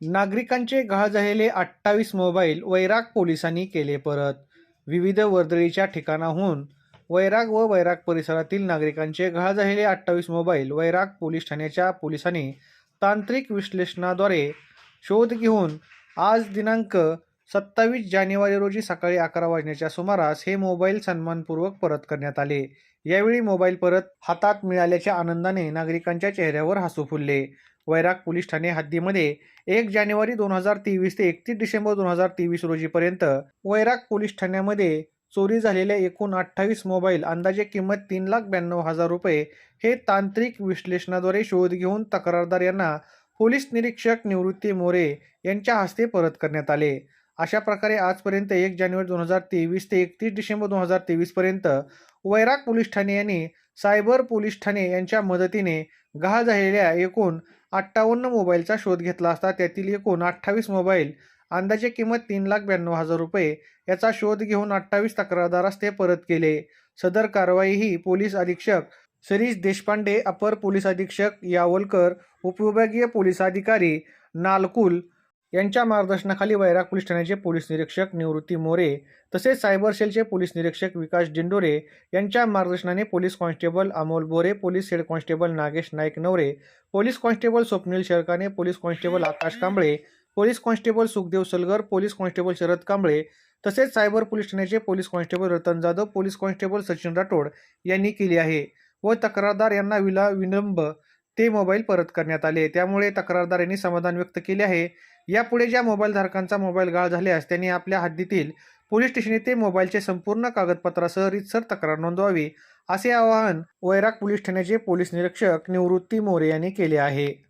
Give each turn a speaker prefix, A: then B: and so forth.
A: नागरिकांचे गहाळ झालेले अठ्ठावीस मोबाईल वैराग पोलिसांनी केले परत. विविध वर्दळीच्या ठिकाणाहून वैराग व वैराग परिसरातील नागरिकांचे गहाळ झालेले अठ्ठावीस मोबाईल वैराग पोलीस ठाण्याच्या पोलिसांनी तांत्रिक विश्लेषणाद्वारे शोध घेऊन आज दिनांक सत्तावीस जानेवारी रोजी सकाळी अकरा वाजण्याच्या सुमारास हे मोबाईल सन्मानपूर्वक परत करण्यात आले. यावेळी मोबाईल परत हातात मिळाल्याच्या आनंदाने नागरिकांच्या चेहऱ्यावर हसू फुलले. वैराग पोलीस ठाणे हद्दीमध्ये एक जानेवारी दोन हजार तेवीस ते एकतीस डिसेंबर दोन हजार तेवीस रोजीपर्यंत वैराग पोलीस ठाण्यामध्ये चोरी झालेल्या एकूण अठ्ठावीस मोबाईल अंदाजे किंमत तीन लाख ब्याण्णव हजार रुपये हे तांत्रिक विश्लेषणाद्वारे शोध घेऊन तक्रारदार यांना पोलीस निरीक्षक निवृत्ती मोरे यांच्या हस्ते परत करण्यात आले. अशा प्रकारे आजपर्यंत एक जानेवारी दोन हजार तेवीस ते एकतीस डिसेंबर दोन हजार तेवीसपर्यंत वैराग पोलीस ठाणे यांनी सायबर पोलीस ठाणे यांच्या मदतीने गहा झालेल्या एकूण अठ्ठावन्न मोबाईलचा शोध घेतला असता त्यातील एकूण अठ्ठावीस मोबाईल अंदाजे किंमत तीन लाख ब्याण्णव हजार रुपये याचा शोध घेऊन अठ्ठावीस तक्रारदारास ते परत केले. सदर कारवाई ही पोलीस अधीक्षक सरीश देशपांडे अपर पोलीस अधीक्षक यावलकर उपविभागीय पोलीस अधिकारी नालकुल यांच्या मार्गदर्शनाखाली वैराग पोलीस ठाण्याचे पोलीस निरीक्षक निवृत्ती मोरे तसेच सायबर सेलचे पोलीस निरीक्षक विकास डिंडोरे यांच्या मार्गदर्शनाने police constable Amol Bore police head constable Nagesh Naik Navare police constable Swapnil शेळकाने police constable Akash Kamble police constable Sukhdev Salgar police constable Sharad Kamble तसेच सायबर पोलीस ठाण्याचे police constable Ratan Jadhav police constable Sachin Rathod यांनी केली आहे व तक्रारदार यांना villa विलंब ते मोबाईल परत करण्यात आले. त्यामुळे तक्रारदार यांनी समाधान व्यक्त केले आहे. यापुढे ज्या मोबाईल धारकांचा मोबाईल गाळ झाल्यास त्यांनी आपल्या हद्दीतील पोलीस स्टेशन येथे मोबाईलचे संपूर्ण कागदपत्रासह रितसर तक्रार नोंदवावी असे आवाहन वैराग पोलीस ठाण्याचे पोलीस निरीक्षक निवृत्ती मोरे यांनी केले आहे.